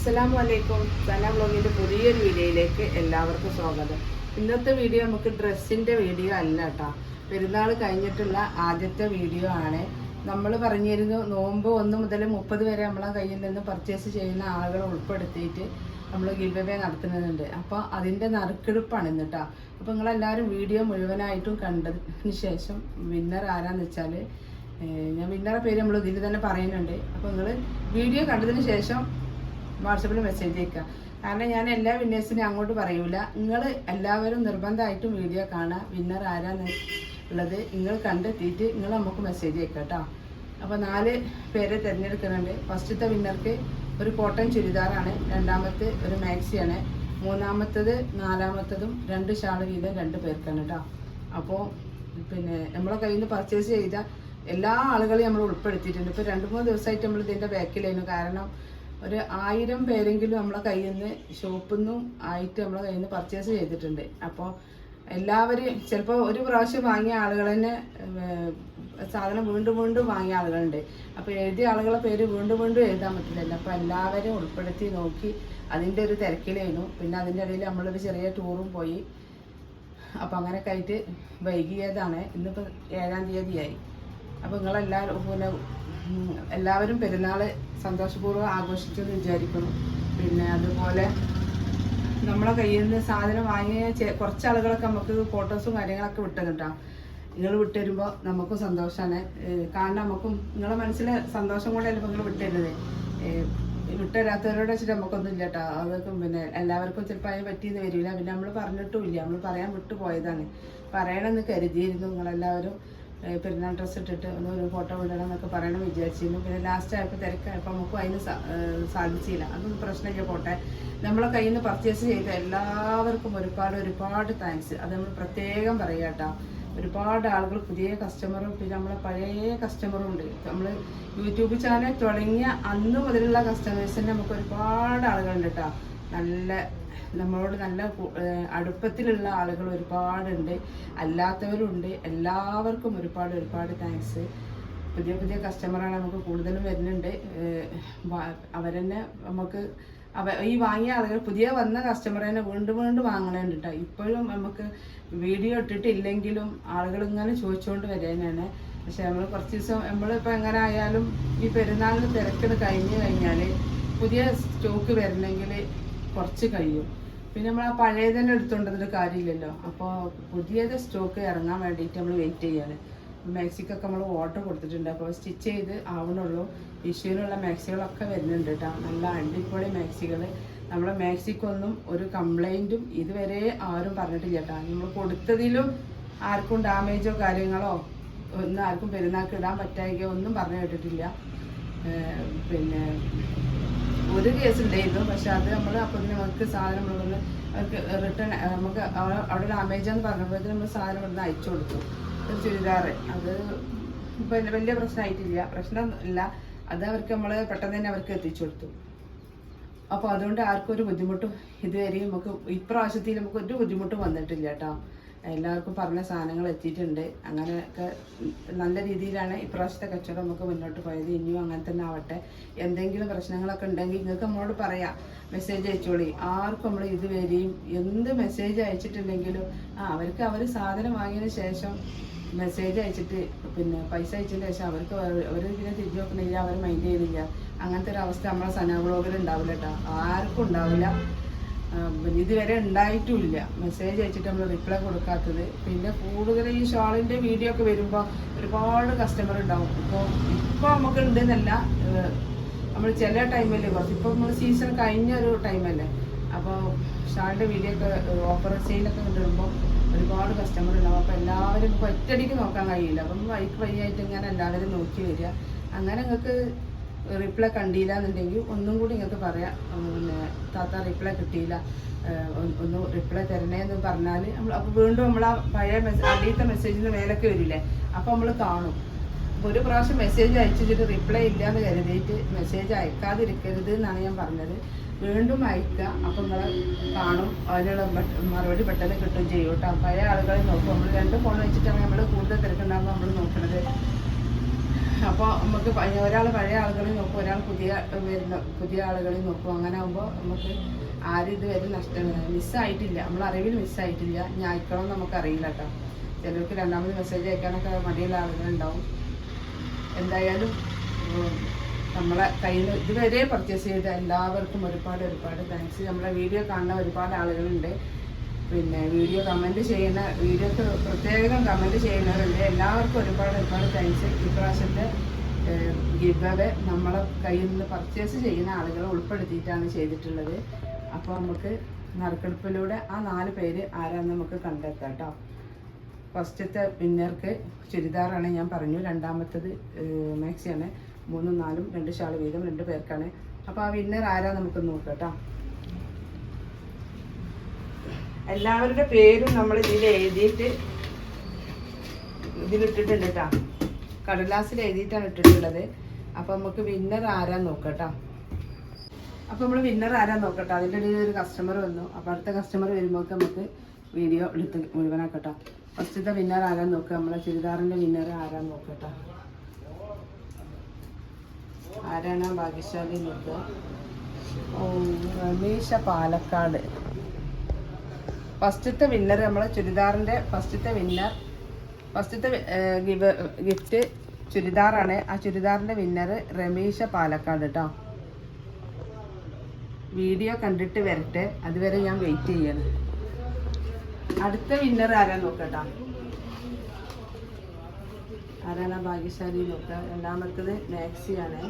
അസ്സലാമു അലൈക്കും സന ബ്ലോഗിന്റെ പുതിയൊരു വീഡിയോയിലേക്ക് എല്ലാവർക്കും സ്വാഗതം. ഇന്നത്തെ വീഡിയോ നമുക്ക് ഡ്രസ്സിന്റെ വീഡിയോ അല്ല കേട്ടോ പെരുന്നാൾ കഴിഞ്ഞിട്ടുള്ള ആദ്യത്തെ വീഡിയോ ആണ്. നമ്മൾ പറഞ്ഞിരുന്നു നോമ്പ് ഒന്ന് മുതൽ മുപ്പത് വരെ നമ്മളെ കയ്യിൽ നിന്ന് പർച്ചേസ് ചെയ്യുന്ന ആളുകളെ ഉൾപ്പെടുത്തിയിട്ട് നമ്മൾ ഗിൽവേ നടത്തുന്നുണ്ട്. അപ്പോൾ അതിന്റെ നറുക്കെടുപ്പാണ് ഇന്ന് കേട്ടോ അപ്പോൾ നിങ്ങളെല്ലാവരും വീഡിയോ മുഴുവനായിട്ടും കണ്ടതിന് ശേഷം വിന്നർ ആരാന്ന് വെച്ചാൽ ഞാൻ വിന്നറെ പേര് നമ്മൾ ഇതിൽ തന്നെ പറയുന്നുണ്ട്. അപ്പോൾ നിങ്ങൾ വീഡിയോ കണ്ടതിന് ശേഷം വാട്സപ്പിൽ മെസ്സേജ് അയക്കുക. കാരണം ഞാൻ എല്ലാ വിന്നേഴ്സിനും അങ്ങോട്ട് പറയൂല. നിങ്ങൾ എല്ലാവരും നിർബന്ധമായിട്ടും വീഡിയോ കാണുക. വിന്നർ ആരാന്ന് ഉള്ളത്? നിങ്ങൾ കണ്ടെത്തിയിട്ട് നിങ്ങൾ നമുക്ക് മെസ്സേജ് അയക്കുക കേട്ടോ. അപ്പോൾ നാല് പേരെ തിരഞ്ഞെടുക്കുന്നുണ്ട്. ഫസ്റ്റത്തെ വിന്നർക്ക് ഒരു കോട്ടൺ ചുരിദാറാണ്. രണ്ടാമത്തെ ഒരു മാക്സിയാണ് മൂന്നാമത്തത് നാലാമത്തതും രണ്ട് ഷാൾ വീതം രണ്ട് പേർക്കാണ് കേട്ടോ. അപ്പോൾ പിന്നെ നമ്മളെ കയ്യിൽ നിന്ന് പർച്ചേസ് ചെയ്ത എല്ലാ ആളുകളെയും നമ്മൾ ഉൾപ്പെടുത്തിയിട്ടുണ്ട്. ഇപ്പോൾ രണ്ട് മൂന്ന് ദിവസമായിട്ട് നമ്മൾ ഇതിന്റെ ബാക്കിലായിരുന്നു കാരണം ഒരു ആയിരം പേരെങ്കിലും നമ്മളെ കയ്യിൽ നിന്ന് ഷോപ്പിൽ നിന്നും ആയിട്ട് നമ്മളെ കയ്യിൽ നിന്ന് പർച്ചേസ് ചെയ്തിട്ടുണ്ട്. അപ്പോൾ എല്ലാവരും ചിലപ്പോൾ ഒരു പ്രാവശ്യം വാങ്ങിയ ആളുകൾ തന്നെ സാധനം വീണ്ടും വീണ്ടും വാങ്ങിയ ആളുകളുണ്ട്. അപ്പോൾ എഴുതിയ ആളുകളെ പേര് വീണ്ടും വീണ്ടും എഴുതാൻ പറ്റില്ലല്ലോ. അപ്പോൾ എല്ലാവരെയും ഉൾപ്പെടുത്തി നോക്കി അതിന്റെ ഒരു തിരക്കിലായിരുന്നു. പിന്നെ അതിന്റെ ഇടയിൽ നമ്മളൊരു ചെറിയ ടൂറും പോയി. അപ്പം അങ്ങനെ ആയിട്ട് വൈകിയതാണ്. ഇന്നിപ്പോൾ ഏഴാം തീയതിയായി. അപ്പോൾ നിങ്ങളെല്ലാവരും പിന്നെ എല്ലാവരും പെരുന്നാൾ സന്തോഷപൂർവം ആഘോഷിച്ചെന്ന് വിചാരിക്കുന്നു. പിന്നെ അതുപോലെ നമ്മളെ കയ്യിൽ നിന്ന് സാധനം വാങ്ങിയ കുറച്ച് ആളുകളൊക്കെ നമുക്ക് ഫോട്ടോസും കാര്യങ്ങളൊക്കെ വിട്ടുതന്നിട്ടാ നിങ്ങൾ വിട്ടുതരുമ്പോൾ നമുക്കും സന്തോഷമാണ് കാരണം നമുക്കും നിങ്ങളെ മനസ്സിൽ സന്തോഷം കൂടെ ഇപ്പോൾ നിങ്ങൾ വിട്ടുതരുന്നത് വിട്ടുതരാത്തവരോട് വെച്ചിട്ട് നമുക്കൊന്നും ഇല്ല കേട്ടോ അതൊക്കെ പിന്നെ എല്ലാവർക്കും ചിലപ്പോൾ അതിന് പറ്റിയെന്ന് വരില്ല. പിന്നെ നമ്മൾ പറഞ്ഞിട്ടുമില്ല നമ്മൾ പറയാൻ വിട്ടുപോയതാണ്. പറയണമെന്ന് കരുതിയിരുന്നു നിങ്ങളെല്ലാവരും. പെരുന്നാൾ ഡ്രസ്സ് ഇട്ടിട്ട് ഒന്ന് ഒരു ഫോട്ടോ വിടണം എന്നൊക്കെ പറയണം വിചാരിച്ചിരുന്നു. പിന്നെ ലാസ്റ്റ് ആയപ്പോൾ തിരക്കായപ്പോൾ നമുക്കും അതിന് സാധിച്ചില്ല. അതൊന്നും പ്രശ്നമില്ല പോട്ടെ. നമ്മളെ കയ്യിൽ നിന്ന് പർച്ചേസ് ചെയ്ത എല്ലാവർക്കും ഒരുപാട് ഒരുപാട് താങ്ക്സ് അത് നമ്മൾ പ്രത്യേകം പറയാട്ടോ ഒരുപാട് ആളുകൾ പുതിയ കസ്റ്റമറും പിന്നെ നമ്മളെ പഴയ കസ്റ്റമറും ഉണ്ട്. നമ്മൾ യൂട്യൂബ് ചാനൽ തുടങ്ങിയ അന്ന് മുതലുള്ള കസ്റ്റമേഴ്സിന് നമുക്ക് ഒരുപാട് ആളുകളുണ്ട് കേട്ടോ. നല്ല നമ്മളോട് നല്ല അടുപ്പത്തിലുള്ള ആളുകൾ ഒരുപാടുണ്ട്. അല്ലാത്തവരുണ്ട് എല്ലാവർക്കും ഒരുപാട് ഒരുപാട് താങ്ക്സ് പുതിയ പുതിയ കസ്റ്റമറാണ് നമുക്ക് കൂടുതലും വരുന്നുണ്ട്. അവരെന്നെ നമുക്ക് അവ ഈ വാങ്ങിയ ആളുകൾ പുതിയ വന്ന കസ്റ്റമറെ തന്നെ വീണ്ടും വീണ്ടും വാങ്ങണുണ്ട് കേട്ടോ ഇപ്പോഴും നമുക്ക് വീഡിയോ ഇട്ടിട്ടില്ലെങ്കിലും ആളുകൾ ഇങ്ങനെ ചോദിച്ചുകൊണ്ട് വരാനാണ് പക്ഷെ നമ്മൾ കുറച്ച് ദിവസം നമ്മളിപ്പോൾ എങ്ങനെ ആയാലും ഈ പെരുന്നാളിന് തിരക്കിട് കഴിഞ്ഞ് കഴിഞ്ഞാൽ പുതിയ സ്റ്റോക്ക് വരണമെങ്കിൽ കുറച്ച് കഴിയും. പിന്നെ നമ്മൾ ആ പഴയ തന്നെ എടുത്തുകൊണ്ടതിൽ കാര്യമില്ലല്ലോ. അപ്പോൾ പുതിയത് സ്റ്റോക്ക് ഇറങ്ങാൻ വേണ്ടിയിട്ട് നമ്മൾ വെയിറ്റ് ചെയ്യാണ്. മാക്സിക്കൊക്കെ നമ്മൾ ഓർഡർ കൊടുത്തിട്ടുണ്ട്. അപ്പോൾ സ്റ്റിച്ച് ചെയ്ത് ആവണുള്ളൂ. വിഷുവിനുള്ള മാക്സികളൊക്കെ വരുന്നുണ്ട് കേട്ടോ നല്ല അടിപൊളി മാക്സികൾ നമ്മളെ മാക്സിക്കൊന്നും ഒരു കംപ്ലൈന്റും ഇതുവരെ ആരും പറഞ്ഞിട്ടില്ല കേട്ടോ നമ്മൾ കൊടുത്തതിലും ആർക്കും ഡാമേജോ കാര്യങ്ങളോ ഒന്നും ആർക്കും പെരുന്നാൾക്ക് ഇടാൻ പറ്റായികയോ ഒന്നും പറഞ്ഞു കേട്ടിട്ടില്ല. പിന്നെ ഒരു കേസ് ഉണ്ടായിരുന്നു. പക്ഷെ അത് നമ്മൾ അപ്പോൾ നമുക്ക് സാധനം ഇവിടുന്ന് റിട്ടേൺ നമുക്ക് അവ- അവിടെ ഡാമേജ് എന്ന് പറഞ്ഞപ്പോഴത്തേന് നമ്മൾ സാധനം ഇവിടുന്ന് അയച്ചു കൊടുത്തു. ഒരു ചുരിദാറ്. അത് പിന്നെ വലിയ പ്രശ്നമായിട്ടില്ല പ്രശ്നം ഇല്ല അത് അവർക്ക് നമ്മൾ പെട്ടെന്ന് തന്നെ അവർക്ക് എത്തിച്ചു കൊടുത്തു. അപ്പോൾ അതുകൊണ്ട് ആർക്കും ഒരു ബുദ്ധിമുട്ടും ഇതുവരെയും നമുക്ക് ഇപ്രാവശ്യത്തിൽ നമുക്ക് ഒരു ബുദ്ധിമുട്ടും വന്നിട്ടില്ല കേട്ടോ. എല്ലാവർക്കും പറഞ്ഞ സാധനങ്ങൾ എത്തിയിട്ടുണ്ട്. അങ്ങനെയൊക്കെ നല്ല രീതിയിലാണ് ഇപ്രാവശ്യത്തെ കച്ചവടം നമുക്ക് മുന്നോട്ട് പോയത്. ഇനിയും അങ്ങനെ തന്നെ ആവട്ടെ. എന്തെങ്കിലും പ്രശ്നങ്ങളൊക്കെ ഉണ്ടെങ്കിൽ നിങ്ങൾക്ക് നമ്മളോട് പറയാം. മെസ്സേജ് അയച്ചോളി. ആർക്കും നമ്മൾ ഇതുവരെയും എന്ത് മെസ്സേജ് അയച്ചിട്ടുണ്ടെങ്കിലും ആ അവർക്ക് അവർ സാധനം വാങ്ങിയതിന് ശേഷം മെസ്സേജ് അയച്ചിട്ട് പിന്നെ പൈസ അയച്ചതിന് ശേഷം അവർക്ക് അവർ പിന്നെ തിരിഞ്ഞു നോക്കണില്ല അവർ മൈൻഡ് ചെയ്യുന്നില്ല. അങ്ങനത്തെ ഒരു അവസ്ഥ നമ്മളെ സന ബ്ലോഗിൽ ഉണ്ടാവില്ല കേട്ടോ. ആർക്കും ഉണ്ടാവില്ല. ഇതുവരെ ഉണ്ടായിട്ടുമില്ല മെസ്സേജ് അയച്ചിട്ട് നമ്മൾ റിപ്ലൈ കൊടുക്കാത്തത്. പിന്നെ കൂടുതൽ ഈ ഷോളിന്റെ വീഡിയോ ഒക്കെ വരുമ്പോൾ ഒരുപാട് കസ്റ്റമർ ഉണ്ടാവും. ഇപ്പോൾ ഇപ്പോൾ നമുക്ക് ഉണ്ടെന്നല്ല നമ്മൾ ചില ടൈമിൽ കുറച്ച് ഇപ്പോൾ നമ്മൾ സീസൺ കഴിഞ്ഞ ഒരു ടൈമല്ലേ അപ്പോൾ ഷാളിന്റെ വീഡിയോ ഒക്കെ ഓഫർ സെയിലൊക്കെ കൊണ്ടുവരുമ്പോൾ ഒരുപാട് കസ്റ്റമർ ഉണ്ടാവും. അപ്പോൾ എല്ലാവരും ഇപ്പോൾ ഒറ്റയടിക്ക് നോക്കാൻ കഴിയില്ല. അപ്പം വൈക്ക് വഴിയായിട്ട് ഇങ്ങനെ എല്ലാവരും നോക്കി വരിക. അങ്ങനെ നിങ്ങൾക്ക് റിപ്ലൈ കണ്ടില്ല എന്നുണ്ടെങ്കിൽ ഒന്നും കൂടി നിങ്ങൾക്ക് പറയാം. പിന്നെ താത്ത റിപ്ലൈ കിട്ടിയില്ല. ഒന്ന് റിപ്ലൈ തരണേ എന്ന് പറഞ്ഞാൽ നമ്മൾ അപ്പോൾ വീണ്ടും നമ്മൾ ആ പഴയ മെസ്സേജ് അടിയത്തെ മെസ്സേജിന് മേലൊക്കെ വരില്ലേ? അപ്പോൾ നമ്മൾ കാണും. അപ്പോൾ ഒരു പ്രാവശ്യം മെസ്സേജ് അയച്ചിട്ട് റിപ്ലൈ ഇല്ല എന്ന് കരുതിയിട്ട് മെസ്സേജ് അയക്കാതിരിക്കരുത് എന്നാണ് ഞാൻ പറഞ്ഞത്. വീണ്ടും അയക്കുക അപ്പോൾ നിങ്ങൾ കാണും. അതിനുള്ള മറുപടി പെട്ടെന്ന് കിട്ടും ചെയ്യും കേട്ടോ. പഴയ ആളുകളെ നോക്കും. നമ്മൾ രണ്ട് ഫോൺ വെച്ചിട്ടാണ് നമ്മൾ കൂടുതൽ തിരക്കുണ്ടാകുമ്പോൾ നമ്മൾ നോക്കുന്നത് അപ്പോൾ നമുക്ക് ഒരാൾ പഴയ ആളുകളെ നോക്കും ഒരാൾ പുതിയ വരുന്ന പുതിയ ആളുകളെ നോക്കും. അങ്ങനെ ആകുമ്പോൾ നമുക്ക് ആരും ഇതുവരെ നഷ്ടം മിസ്സായിട്ടില്ല. നമ്മൾ അറിവിൽ മിസ്സായിട്ടില്ല. ഞാൻ അയക്കണം എന്ന് നമുക്ക് അറിയില്ല കേട്ടോ. ചിലർക്ക് രണ്ടാമത് മെസ്സേജ് അയക്കാനൊക്കെ മടിയുള്ള ആളുകളുണ്ടാവും എന്തായാലും നമ്മളെ കയ്യിൽ ഇതുവരെ പർച്ചേസ് ചെയ്ത എല്ലാവർക്കും ഒരുപാട് ഒരുപാട് താങ്ക്സ് നമ്മളെ വീഡിയോ കാണുന്ന ഒരുപാട് ആളുകളുണ്ട്. പിന്നെ വീഡിയോ കമന്റ് ചെയ്യുന്ന വീഡിയോക്ക് പ്രത്യേകം കമന്റ് ചെയ്യുന്നവരുണ്ട്. എല്ലാവർക്കും ഒരുപാട് ഒരുപാട് താങ്ക്സ് ഇപ്രാവശ്യത്തെ അവേ നമ്മളെ കയ്യിൽ നിന്ന് പർച്ചേസ് ചെയ്യുന്ന ആളുകളെ ഉൾപ്പെടുത്തിയിട്ടാണ് ചെയ്തിട്ടുള്ളത്. അപ്പോൾ നമുക്ക് നറുക്കെടുപ്പിലൂടെ ആ നാല് പേര് ആരാന്ന് നമുക്ക് കണ്ടെത്താം കേട്ടോ ഫസ്റ്റത്തെ വിന്നർക്ക് ചുരിദാറാണ് ഞാൻ പറഞ്ഞു. രണ്ടാമത്തത് മാക്സിയാണ്. മൂന്നും നാലും രണ്ട് ഷാൾ വീതം രണ്ട് പേർക്കാണ്. അപ്പോൾ ആ വിന്നർ ആരാ നമുക്ക് നോക്കാം കേട്ടോ എല്ലാവരുടെ പേരും നമ്മൾ ഇതിൽ എഴുതിയിട്ട് ഇതിലിട്ടിട്ടുണ്ട് കേട്ടോ. കടലാസിൽ എഴുതിയിട്ടാണ് ഇട്ടിട്ടുള്ളത്. അപ്പോൾ നമുക്ക് വിന്നർ ആരാ നോക്കട്ടോ കേട്ടോ. അപ്പോൾ നമ്മൾ വിന്നർ ആരാ നോക്കട്ടെ അതിന്റെ ഇടയിൽ ഒരു കസ്റ്റമർ വന്നു. അപ്പോൾ അടുത്ത കസ്റ്റമർ വരുമ്പോൾ നമുക്ക് വീഡിയോ എടുത്ത് മുഴുവനാക്കട്ടോ ഫസ്റ്റത്തെ വിന്നർ ആരാ നോക്കുക നമ്മളെ ചുരിദാറിന്റെ വിന്നർ ആരാ നോക്കട്ടോ ആരാണ് ഭാഗ്യശാലി നോക്കുക ഓ രമേശ പാലക്കാട്. ഫസ്റ്റത്തെ വിന്നർ നമ്മളെ ചുരിദാറിന്റെ ഫസ്റ്റത്തെ വിന്നർ ഫസ്റ്റത്തെ ഗിവ് ഗിഫ്റ്റ് ചുരിദാറാണ്. ആ ചുരിദാറിന്റെ വിന്നർ രമേശ പാലക്കാട് കേട്ടോ വീഡിയോ കണ്ടിട്ട് വരട്ടെ. അതുവരെ ഞാൻ വെയിറ്റ് ചെയ്യണം. അടുത്ത വിന്നർ ആരാ നോക്കട്ടാ? ആരാണ് ഭാഗ്യശാലി നോക്കുക രണ്ടാമത്തത് മാക്സിയാണ്.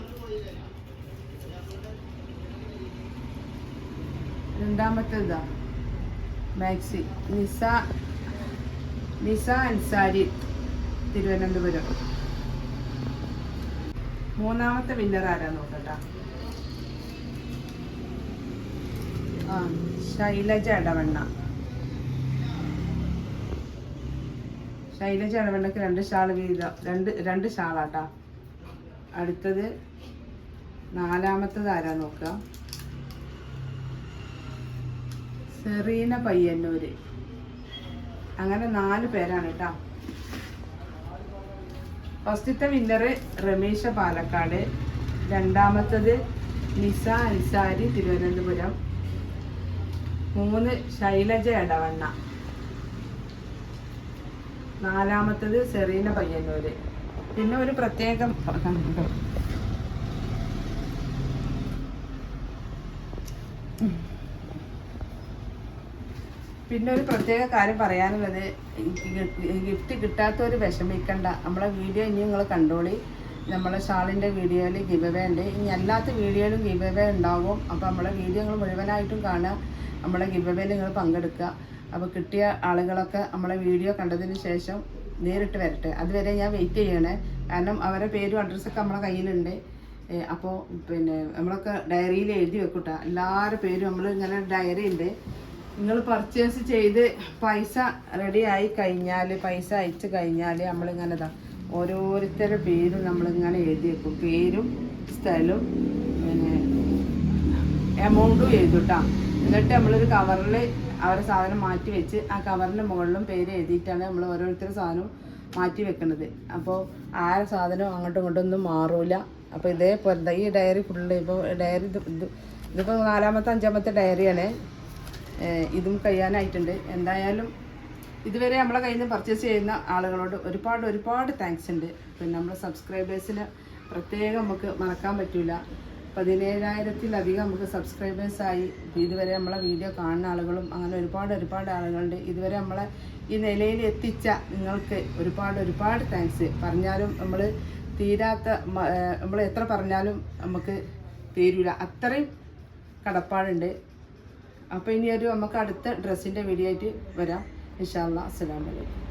രണ്ടാമത്തേത്? മാക്സി. നിസ നിസ അൻസാരി തിരുവനന്തപുരം. മൂന്നാമത്തെ വിന്നർ ആരാ നോക്കട്ടാ? ആ ശൈലജ ഇടവണ്ണ ശൈലജ ഇടവണ്ണക്ക് രണ്ട് ഷാൾ വീതം രണ്ട് രണ്ട് ഷാളാട്ടാ. അടുത്തത് നാലാമത്തത് ആരാ നോക്കുക സെറീന പയ്യന്നൂര്. അങ്ങനെ നാല് പേരാണ് കേട്ടോ. ഫസ്റ്റത്തെ വിന്നർ രമേശ പാലക്കാട് രണ്ടാമത്തത് നിസ അൻസാരി തിരുവനന്തപുരം മൂന്ന് ശൈലജ എടവണ്ണ. നാലാമത്തത് സെറീന പയ്യന്നൂര്. പിന്നെ ഒരു പ്രത്യേകം പിന്നെ ഒരു പ്രത്യേക കാര്യം പറയാനുള്ളത്. ഗിഫ്റ്റ് കിട്ടാത്തവർ വിഷമിക്കണ്ട. നമ്മളെ വീഡിയോ ഇനി നിങ്ങൾ കണ്ടോളി. നമ്മളെ ഷാളിന്റെ വീഡിയോയിൽ ഗിവ് അവേ ഉണ്ട്. ഇനി അല്ലാത്ത വീഡിയോയിലും ഗിവ് അവേ ഉണ്ടാവും. അപ്പോൾ നമ്മളെ വീഡിയോ നിങ്ങൾ മുഴുവനായിട്ടും കാണുക. നമ്മളെ ഗിവ് നിങ്ങൾ പങ്കെടുക്കുക. അപ്പോൾ കിട്ടിയ ആളുകളൊക്കെ നമ്മളെ വീഡിയോ കണ്ടതിന് ശേഷം നേരിട്ട് വരട്ടെ. അതുവരെ ഞാൻ വെയിറ്റ് ചെയ്യണേ. കാരണം അവരെ പേരും അഡ്രസ്സൊക്കെ നമ്മളെ കയ്യിലുണ്ട്. അപ്പോൾ പിന്നെ നമ്മളൊക്കെ ഡയറിയിൽ എഴുതി വെക്കൂട്ട. എല്ലാവരുടെ പേരും നമ്മൾ ഇങ്ങനെ ഡയറി ഉണ്ട്. നിങ്ങൾ പർച്ചേസ് ചെയ്ത് പൈസ റെഡി ആയി കഴിഞ്ഞാൽ പൈസ അയച്ചു കഴിഞ്ഞാൽ നമ്മളിങ്ങനെ ഇതാ ഓരോരുത്തരുടെ പേരും നമ്മളിങ്ങനെ എഴുതി വെക്കും പേരും സ്ഥലവും പിന്നെ എമൗണ്ടും എഴുതിട്ടാ. എന്നിട്ട് നമ്മളൊരു കവറിൽ അവരുടെ സാധനം മാറ്റി വെച്ച് ആ കവറിന്റെ മുകളിലും പേര് എഴുതിയിട്ടാണ് നമ്മൾ ഓരോരുത്തരുടെ സാധനവും മാറ്റി വെക്കുന്നത് അപ്പോൾ ആ സാധനം അങ്ങോട്ടും ഇങ്ങോട്ടും ഒന്നും മാറൂല. അപ്പോൾ ഇതേപോലെ ഈ ഡയറി ഫുള്ള് ഇപ്പോൾ ഡയറി ഇത് ഇത് ഇതിപ്പോൾ നാലാമത്തെ അഞ്ചാമത്തെ ഡയറിയാണ് ഇതും കഴിയാനായിട്ടുണ്ട്. എന്തായാലും ഇതുവരെ നമ്മളെ കയ്യിൽ നിന്ന് പർച്ചേസ് ചെയ്യുന്ന ആളുകളോട് ഒരുപാട് ഒരുപാട് താങ്ക്സ് ഉണ്ട്. പിന്നെ നമ്മുടെ സബ്സ്ക്രൈബേഴ്സിന് പ്രത്യേകം നമുക്ക് മറക്കാൻ പറ്റില്ല പതിനേഴായിരത്തിലധികം നമുക്ക് സബ്സ്ക്രൈബേഴ്സായി ഇതുവരെ നമ്മളെ വീഡിയോ കാണുന്ന ആളുകളും അങ്ങനെ ഒരുപാട് ഒരുപാട് ആളുകളുണ്ട്. ഇതുവരെ നമ്മളെ ഈ നിലയിൽ എത്തിച്ച നിങ്ങൾക്ക് ഒരുപാട് ഒരുപാട് താങ്ക്സ് പറഞ്ഞാലും നമ്മൾ തീരാത്ത നമ്മൾ എത്ര പറഞ്ഞാലും നമുക്ക് തീരൂല. അത്രയും കടപ്പാടുണ്ട്. അപ്പോൾ ഇനി ഒരു നമുക്ക് അടുത്ത ഡ്രസ്സിന്റെ വീഡിയോ ആയിട്ട് വരാം. ഇൻഷാല്ലാ അസ്സാം അലൈക്കും.